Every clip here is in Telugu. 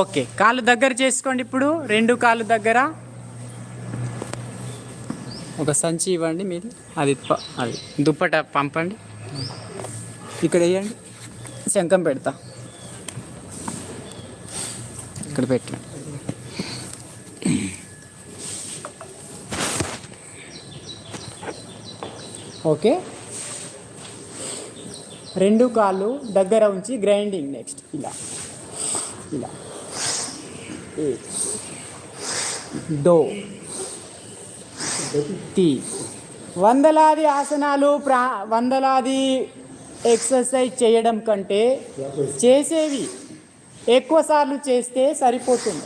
ఓకే కాళ్ళు దగ్గర చేసుకోండి ఇప్పుడు. రెండు కాళ్ళు దగ్గర. ఒక సంచి ఇవ్వండి మీరు. అది అది దుప్పట పంపండి. ఇక్కడ వేయండి. శంఖం పెడతా. ఇక్కడ పెట్టండి. ఓకే. రెండు కాళ్ళు దగ్గర ఉంచి గ్రైండింగ్ నెక్స్ట్. ఇలా. ఇలా. డో టీ వందలాది ఆసనాలు ప్రా వందలాది ఎక్సర్సైజ్ చేయడం కంటే చేసేవి ఎక్కువసార్లు చేస్తే సరిపోతుంది.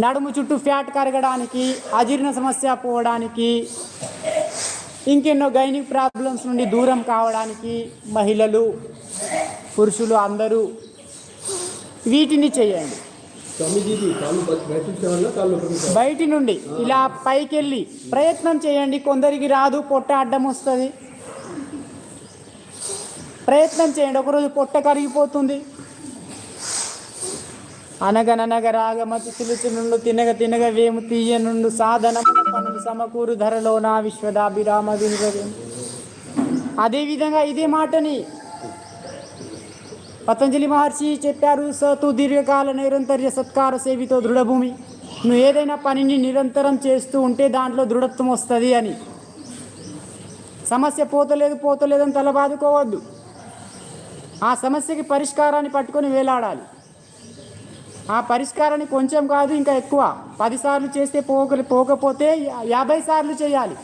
నడుము చుట్టూ ఫ్యాట్ కరగడానికి అజీర్ణ సమస్య పోవడానికి ఇంకెన్నో గైనిక్ ప్రాబ్లమ్స్ నుండి దూరం కావడానికి మహిళలు పురుషులు అందరూ వీటిని చేయండి. బయటి నుండి ఇలా పైకెళ్ళి ప్రయత్నం చేయండి. కొందరికి రాదు పొట్ట అడ్డం వస్తుంది. ప్రయత్నం చేయండి. ఒకరోజు పొట్ట కరిగిపోతుంది. అనగననగ రాగమతి తిలుచునుండు తినగ తినగ వేము తీయనుండు సాధన సమకూరు ధరలో నా విశ్వదాభిరామ వినుగవేం అదేవిధంగా ఇదే మాటని పతంజలి మహర్షి చెప్పారు సతు దీర్ఘకాల నిరంతర్య సత్కార సేవితో దృఢభూమి. నువ్వు ఏదైనా పనిని నిరంతరం చేస్తూ ఉంటే దాంట్లో దృఢత్వం వస్తుంది అని. సమస్య పోతలేదు పోతలేదని తల బాదుకోవద్దు ఆ సమస్యకి పరిష్కారాన్ని పట్టుకొని వేలాడాలి. ఆ పరిష్కారాన్ని కొంచెం కాదు ఇంకా ఎక్కువ. పదిసార్లు చేస్తే పోక పోకపోతే యాభై సార్లు చేయాలి.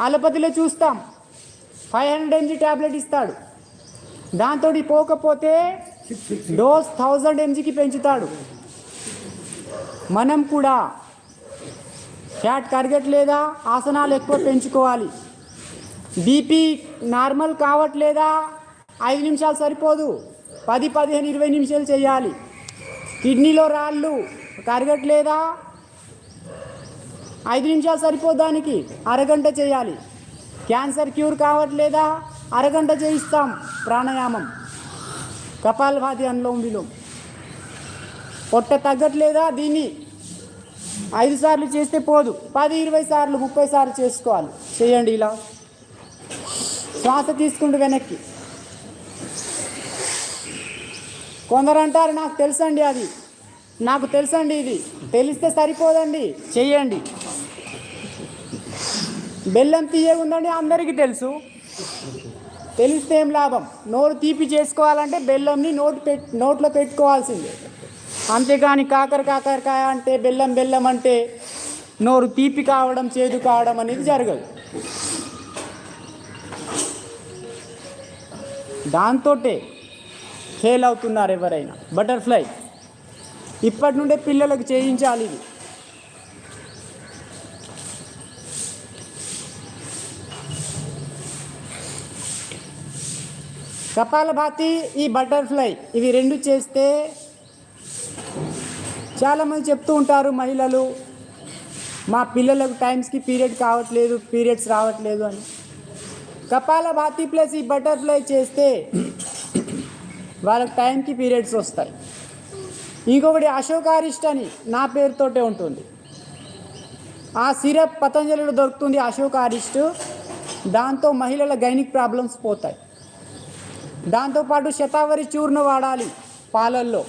అలపతిలో చూస్తాం. ఫైవ్ హండ్రెడ్ ఎంజీ ట్యాబ్లెట్ ఇస్తాడు. దాంతో పోకపోతే డోస్ థౌజండ్ ఎంజీకి పెంచుతాడు. మనం కూడా ఫ్యాట్ కరగట్లేదా ఆసనాలు ఎక్కువ పెంచుకోవాలి. బీపీ నార్మల్ కావట్లేదా? ఐదు నిమిషాలు సరిపోదు. పది పదిహేను ఇరవై నిమిషాలు చేయాలి. కిడ్నీలో రాళ్ళు కరగట్లేదా? ఐదు నిమిషాలు సరిపోదానికి అరగంట చేయాలి. క్యాన్సర్ క్యూర్ కావట్లేదా? అరగంట చేయిస్తాం ప్రాణాయామం. కపాలభాతి అనులోం విలోం పొట్ట తగ్గట్లేదా దీన్ని? ఐదు సార్లు చేస్తే పోదు. పది ఇరవై సార్లు ముప్పై సార్లు చేసుకోవాలి. చేయండి ఇలా. శ్వాస తీసుకుంటూ వెనక్కి. కొందరు అంటారు నాకు తెలుసండి అది. నాకు తెలుసండి ఇది. తెలిస్తే సరిపోదండి. చెయ్యండి. బెల్లం తీయగుందండి అందరికీ తెలుసు. తెలిస్తే ఏం లాభం? నోరు తీపి చేసుకోవాలంటే బెల్లంని నోట్ పెట్ నోట్లో పెట్టుకోవాల్సిందే. అంతేగాని కాకర కాకరకాయ అంటే బెల్లం బెల్లం అంటే నోరు తీపి కావడం చేదు కావడం అనేది జరగదు. దాంతోటే ఫెయిల్ అవుతున్నారు ఎవరైనా. బటర్ఫ్లై. ఇప్పటి నుండే పిల్లలకు చేయించాలి ఇది. కపాలభాతి ఈ బటర్ఫ్లై. ఇవి రెండు చేస్తే చాలామంది చెప్తూ ఉంటారు మహిళలు మా పిల్లలకు టైమ్స్కి పీరియడ్ కావట్లేదు పీరియడ్స్ రావట్లేదు అని. కపాలభాతి ప్లస్ ఈ బటర్ఫ్లై చేస్తే వాళ్ళకి టైంకి పీరియడ్స్ వస్తాయి. ఇంకొకటి అశోకారిష్ట అని నా పేరుతోటే ఉంటుంది. ఆ సిరప్ పతంజలిలో దొరుకుతుంది అశోకారిస్ట్ దాంతో మహిళల గైనిక్ ప్రాబ్లమ్స్ పోతాయి. దాంతోపాటు శతావరి చూర్ణ వాడాలి పాలల్లో.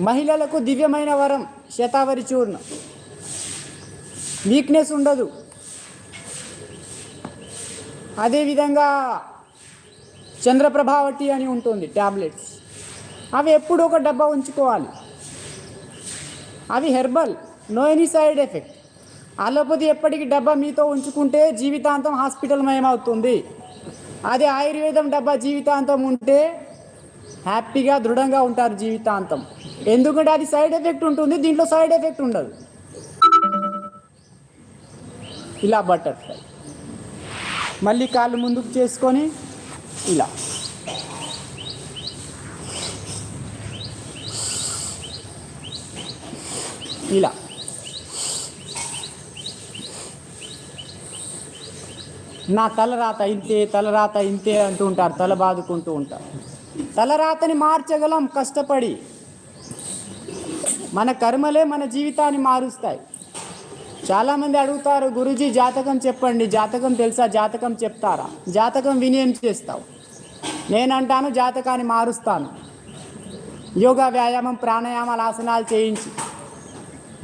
మహిళలకు దివ్యమైన వరం శతావరి చూర్ణ. వీక్నెస్ ఉండదు. అదేవిధంగా చంద్రప్రభావతి అని ఉంటుంది ట్యాబ్లెట్స్ అవి ఎప్పుడు ఒక డబ్బా ఉంచుకోవాలి. అవి herbal no any side effect. Allopathy ఎప్పటికీ డబ్బా మీతో ఉంచుకుంటే జీవితాంతం హాస్పిటల్ మయమవుతుంది అదే ఆయుర్వేదం డబ్బా జీవితాంతం ఉంటే హ్యాపీగా దృఢంగా ఉంటారు జీవితాంతం. ఎందుకంటే అది సైడ్ ఎఫెక్ట్ ఉంటుంది దీంట్లో సైడ్ ఎఫెక్ట్ ఉండదు. ఇలా బటర్ఫ్లై. మళ్ళీ కాళ్ళు ముందుకు చేసుకొని ఇలా. ఇలా. నా తలరాత ఇంతే తలరాత ఇంతే అంటూ ఉంటారు తల బాదుకుంటూ ఉంటారు. తలరాతని మార్చగలం కష్టపడి. మన కర్మలే మన జీవితాన్ని మారుస్తాయి. చాలామంది అడుగుతారు గురుజీ జాతకం చెప్పండి. జాతకం తెలుసా? జాతకం చెప్తారా? జాతకం విని ఏం చేస్తావు? నేనంటాను జాతకాన్ని మారుస్తాను. యోగా వ్యాయామం ప్రాణాయామాలు ఆసనాలు చేయించి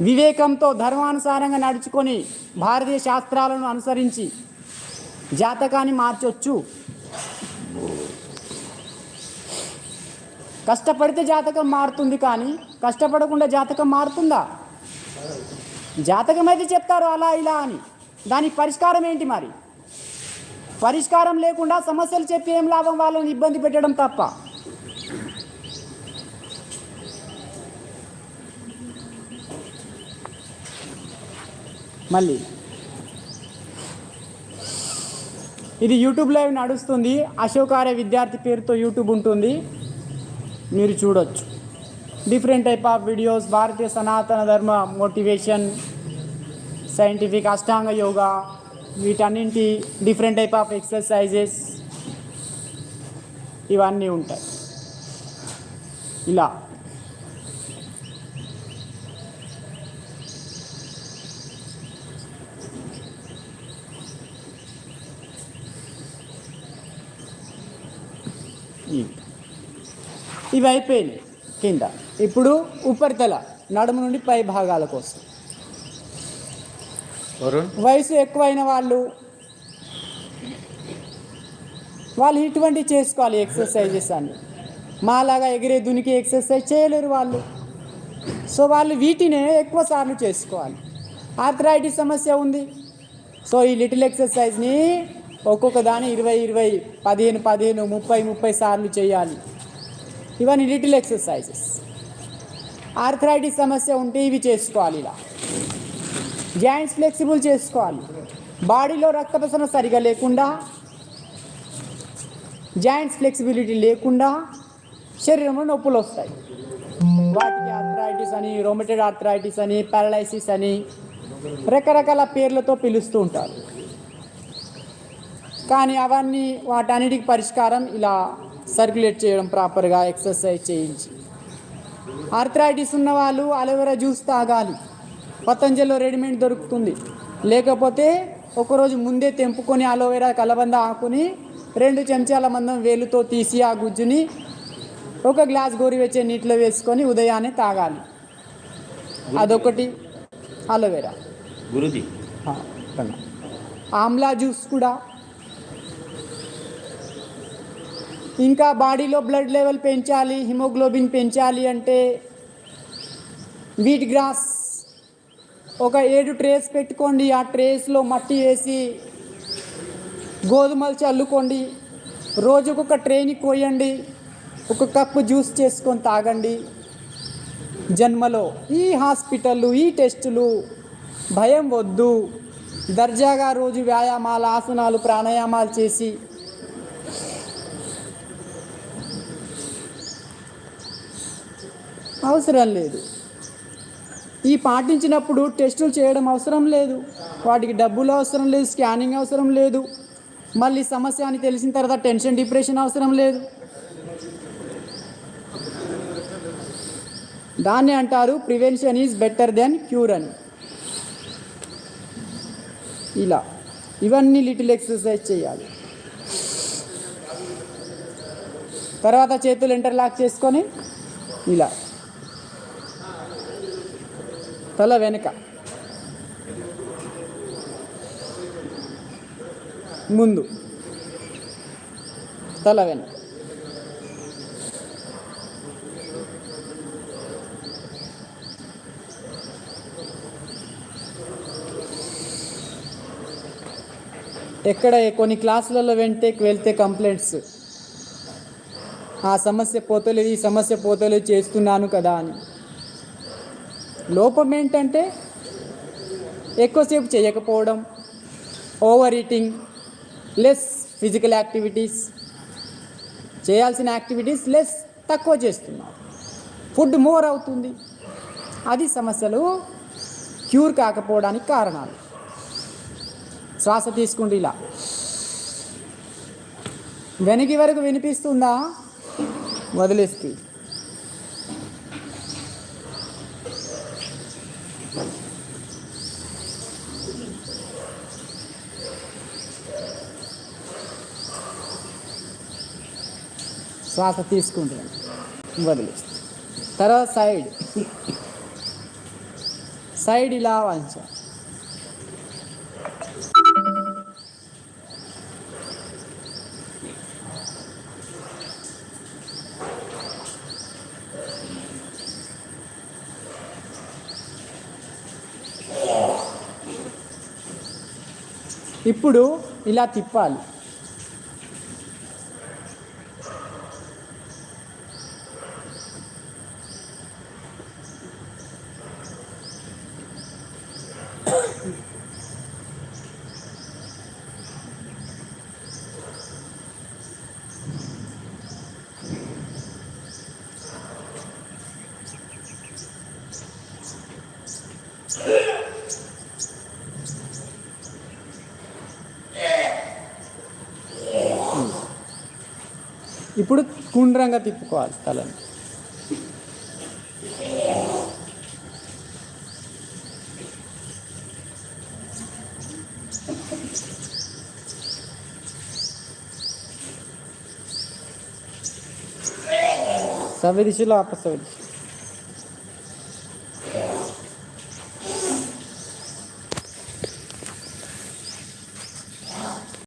వివేకంతో ధర్మానుసారంగా నడుచుకొని భారతీయ శాస్త్రాలను అనుసరించి జాతకాన్ని మార్చొచ్చు. కష్టపడితే జాతకం మారుతుంది కానీ కష్టపడకుండా జాతకం మారుతుందా? జాతకం అయితే చెప్తారు అలా ఇలా అని. దానికి పరిష్కారం ఏంటి మరి? పరిష్కారం లేకుండా సమస్యలు చెప్పి ఏం లాభం వాళ్ళని ఇబ్బంది పెట్టడం తప్ప? మళ్ళీ. ఇది యూట్యూబ్ లైవ్ నడుస్తుంది. అశోక్ ఆర్య విద్యార్థి పేరుతో యూట్యూబ్ ఉంటుంది. మీరు చూడొచ్చు. డిఫరెంట్ టైప్ ఆఫ్ వీడియోస్ భారతీయ సనాతన ధర్మ మోటివేషన్ సైంటిఫిక్ అష్టాంగ యోగా వీటన్నింటి డిఫరెంట్ టైప్ ఆఫ్ ఎక్సర్సైజెస్ ఇవన్నీ ఉంటాయి. ఇలా. ఇవి అయిపోయినాయి కింద. ఇప్పుడు ఉపరితల నడుము నుండి పై భాగాల కోసం. వయసు ఎక్కువైన వాళ్ళు వాళ్ళు ఇటువంటి చేసుకోవాలి ఎక్సర్సైజెస్ అని. మాలాగా ఎగిరే దునికి ఎక్సర్సైజ్ చేయలేరు వాళ్ళు. సో వాళ్ళు వీటినే ఎక్కువ సార్లు చేసుకోవాలి. ఆర్థరైటిస్ సమస్య ఉంది. సో ఈ లిటిల్ ఎక్సర్సైజ్ని ఒక్కొక్క దాని ఇరవై ఇరవై పదిహేను పదిహేను ముప్పై ముప్పై సార్లు చేయాలి. ఇవన్నీ లిటిల్ ఎక్సర్సైజెస్. ఆర్థరైటిస్ సమస్య ఉంటే ఇవి చేసుకోవాలి ఇలా. జాయింట్స్ ఫ్లెక్సిబుల్ చేసుకోవాలి. బాడీలో రక్త ప్రసరణ సరిగా లేకుండా జాయింట్స్ ఫ్లెక్సిబిలిటీ లేకుండా శరీరంలో నొప్పులు వస్తాయి. వాటికి ఆర్థరైటిస్ అని రొమటెడ్ ఆర్థరైటిస్ అని పారలైసిస్ అని రకరకాల పేర్లతో పిలుస్తూ ఉంటారు. కానీ అవన్నీ వాటన్నిటికి పరిష్కారం ఇలా సర్క్యులేట్ చేయడం ప్రాపర్గా ఎక్సర్సైజ్ చేయించి. ఆర్థరైటిస్ ఉన్న వాళ్ళు అలోవెరా జ్యూస్ తాగాలి. పతంజలిలో రెడీమేడ్ దొరుకుతుంది. లేకపోతే ఒకరోజు ముందే తెంపుకొని అలోవెరా కలబంద ఆకుని రెండు చెంచాల మందం వేలుతో తీసి ఆ గుజ్జుని ఒక గ్లాస్ గోరువెచ్చే నీటిలో వేసుకొని ఉదయాన్నే తాగాలి. అదొకటి అలోవెరా. గురుజీ. ఆమ్లా జ్యూస్ కూడా. ఇంకా బాడీలో బ్లడ్ లెవెల్ పెంచాలి హిమోగ్లోబిన్ పెంచాలి అంటే వీట్ గ్రాస్ ఒక ఏడు ట్రేస్ పెట్టుకోండి. ఆ ట్రేస్లో మట్టి వేసి గోధుమలు చల్లుకోండి. రోజుకొక ట్రేని కోయండి. ఒక కప్పు జ్యూస్ చేసుకొని తాగండి. జన్మలో ఈ హాస్పిటళ్ళు ఈ టెస్టులు భయం వద్దు. దర్జాగా రోజు వ్యాయామాలు ఆసనాలు ప్రాణాయామాలు చేసి అవసరం లేదు. ఈ పాటించినప్పుడు టెస్టులు చేయడం అవసరం లేదు. వాటికి డబ్బులు అవసరం లేదు స్కానింగ్ అవసరం లేదు. మళ్ళీ సమస్య అని తెలిసిన తర్వాత టెన్షన్ డిప్రెషన్ అవసరం లేదు. దాన్ని అంటారు prevention is better then cure అని. ఇలా. ఇవన్నీ లిటిల్ ఎక్సర్సైజ్ చేయాలి. తర్వాత చేతులు ఇంటర్లాక్ చేసుకొని ఇలా. తల వెనుక. ముందు. తల వెనుక. ఎక్కడ కొన్ని క్లాసులలో వెంటే వెళ్తే కంప్లైంట్స్. ఆ సమస్య పోతలేదు ఈ సమస్య పోతలేదు చేస్తున్నాను కదా అని. లోపం ఏంటంటే ఎక్కువసేపు చేయకపోవడం over eating less physical activities చేయాల్సిన యాక్టివిటీస్ లెస్ తక్కువ చేస్తున్నారు. ఫుడ్ మోర్ అవుతుంది. అది సమస్యలు క్యూర్ కాకపోవడానికి కారణాలు. శ్వాస తీసుకుంటే ఇలా. వెనక్కి వరకు వినిపిస్తుందా? వదిలేస్తుంది శ్వాస తీసుకుంటాను వదిలేస్తే. తర్వాత సైడ్. సైడ్ ఇలా వంచా ఇప్పుడు ఇలా తిప్పాలి ఇప్పుడు గుండ్రంగా తిప్పుకోవాలి తలని. సవ్య దిశలో